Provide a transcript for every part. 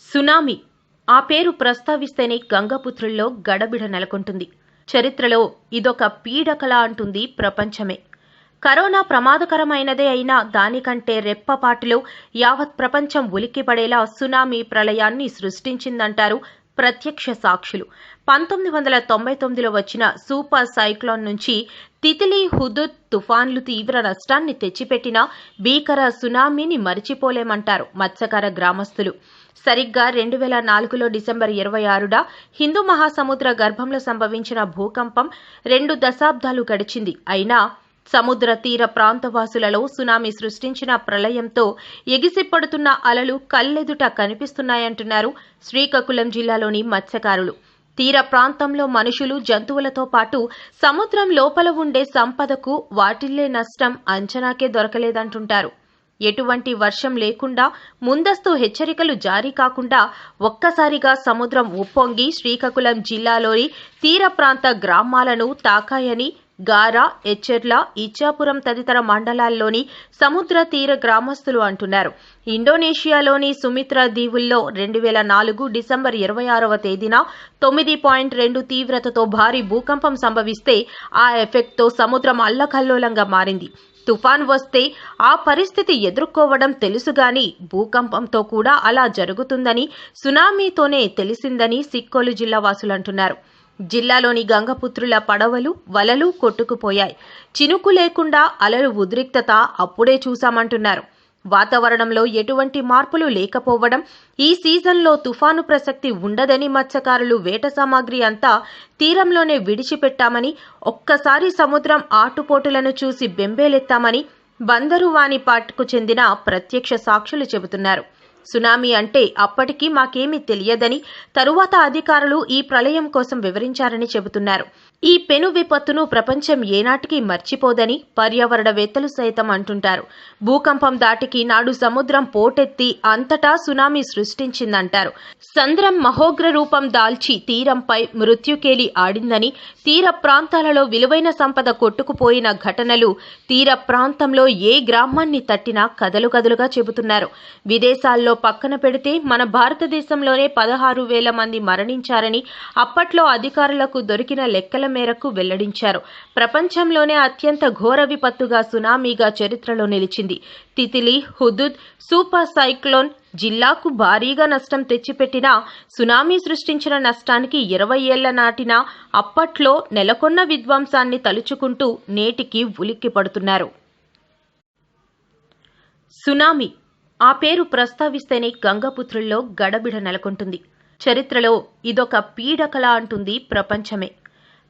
Tsunami. ఆ పేరు ప్రస్తావిస్తేనే గంగపుత్రుల్లో గడబిడ నెలకొంటుంది. చరిత్రలో ఇదొక పీడకల అంటుంది ప్రపంచమే. కరోనా ప్రమాదకరమైనదే అయినా దానికంటే రెప్పపాటులో యావత్ ప్రపంచం ఉలిక్కిపడేలా సునామీ ప్రళయాన్ని సృష్టించిందంటారు ప్రత్యక్ష సాక్షులు. పంతొమ్మిది వందల తొంభై తొమ్మిదిలో వచ్చిన సూపర్ సైక్లోన్ నుంచి తితిలి హుదుద్ తుఫాన్లు తీవ్ర నష్టాన్ని తెచ్చిపెట్టిన భీకర సునామీని మరిచిపోలేమంటారు మత్స్యకార గ్రామస్తులు. సరిగ్గా రెండు వేల నాలుగులో డిసెంబర్ ఇరవై ఆరున హిందూ మహాసముద్ర గర్భంలో సంభవించిన భూకంపం రెండు దశాబ్దాలు గడిచింది. అయినా సముద్ర తీర ప్రాంతవాసులలో సునామీ సృష్టించిన ప్రళయంతో ఎగిసిపడుతున్న అలలు కళ్ళెదుట కనిపిస్తున్నాయంటున్నారు శ్రీకాకుళం జిల్లాలోని మత్స్యకారులు. తీర ప్రాంతంలో మనుషులు జంతువులతో పాటు సముద్రం లోపల ఉండే సంపదకు వాటిల్లే నష్టం అంచనాకే దొరకలేదంటుంటారు. ఎటువంటి వర్షం లేకుండా ముందస్తు హెచ్చరికలు జారీ కాకుండా ఒక్కసారిగా సముద్రం ఉప్పొంగి శ్రీకాకుళం జిల్లాలోని తీర ప్రాంత గ్రామాలను తాకాయని గారా ఎచ్చెర్ల ఇచ్చాపురం తదితర మండలాల్లోని సముద్ర తీర గ్రామస్తులు అంటున్నారు. ఇండోనేషియాలోని సుమిత్ర దీవుల్లో రెండు వేల నాలుగు డిసెంబర్ ఇరవై ఆరవ తేదీన తొమ్మిది పాయింట్ రెండు తీవ్రతతో భారీ భూకంపం సంభవిస్తే ఆ ఎఫెక్ట్తో సముద్రం అల్లకల్లోలంగా మారింది. తుఫాన్ వస్తే ఆ పరిస్థితి ఎదుర్కోవడం తెలుసుగాని భూకంపంతో కూడా అలా జరుగుతుందని సునామీతోనే తెలిసిందని సిక్కోలు జిల్లా వాసులు అంటున్నారు జిల్లాలోని గంగపుత్రుల పడవలు వలలు కొట్టుకుపోయాయి. చినుకు లేకుండా అలలు ఉద్రిక్తత అప్పుడే చూశామంటున్నారు. వాతావరణంలో ఎటువంటి మార్పులు లేకపోవడం ఈ సీజన్లో తుఫాను ప్రసక్తి ఉండదని మత్స్యకారులు వేట సామాగ్రి అంతా తీరంలోనే విడిచిపెట్టామని ఒక్కసారి సముద్రం ఆటుపోటులను చూసి బెంబేలెత్తామని బందరు వాణిపాట్కు చెందిన ప్రత్యక్ష సాక్షులు చెబుతున్నారు. సునామీ అంటే అప్పటికి మాకేమీ తెలియదని తరువాత అధికారులు ఈ ప్రళయం కోసం వివరించారని చెబుతున్నారు. ఈ పెను విపత్తును ప్రపంచం ఏనాటికి మర్చిపోదని పర్యావరణవేత్తలు సైతం అంటుంటారు. భూకంపం దాటికి నాడు సముద్రం పోటెత్తి అంతటా సునామీ సృష్టించిందంటారు. సంద్రం మహోగ్ర రూపం దాల్చి తీరంపై మృత్యుకేలి ఆడిందని తీర ప్రాంతాలలో విలువైన సంపద కొట్టుకుపోయిన ఘటనలు తీర ప్రాంతంలో ఏ గ్రామాన్ని తట్టినా కదలు కదలుగా చెబుతున్నారు. విదేశాల్లో పక్కన పెడితే మన భారతదేశంలోనే పదహారు వేల మంది మరణించారని అప్పట్లో అధికారులకు దొరికిన లెక్కల మేరకు వెల్లడించారు. ప్రపంచంలోనే అత్యంత ఘోర విపత్తుగా సునామీగా చరిత్రలో నిలిచింది. తితిలి హుదుద్ సూపర్ సైక్లోన్ జిల్లాకు భారీగా నష్టం తెచ్చిపెట్టినా సునామీ సృష్టించిన నష్టానికి ఇరవై ఏళ్ళ నాటిన అప్పట్లో నెలకొన్న విధ్వంసాన్ని తలుచుకుంటూ నేటికి ఉలిక్కి పడుతున్నారు సునామీ ఆ పేరు ప్రస్తావిస్తేనే గంగపుత్రుల్లో గడబిడ నెలకొంటుంది. చరిత్రలో ఇదొక పీడకల అంటుంది ప్రపంచమే.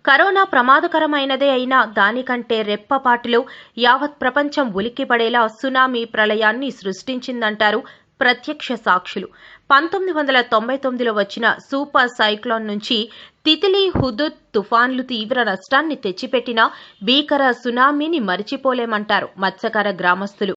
కరోనా ప్రమాదకరమైనదే అయినా దానికంటే రెప్పపాటిలో యావత్ ప్రపంచం ఉలిక్కిపడేలా సునామీ ప్రళయాన్ని సృష్టించిందంటారు ప్రత్యక్ష సాక్షులు. పంతొమ్మిది వందల తొంభై తొమ్మిదిలో వచ్చిన సూపర్ సైక్లోన్ నుంచి తితిలి హుదుద్ తుఫాన్లు తీవ్ర నష్టాన్ని తెచ్చిపెట్టిన భీకర సునామీని మరిచిపోలేమంటారు మత్స్యకార గ్రామస్తులు.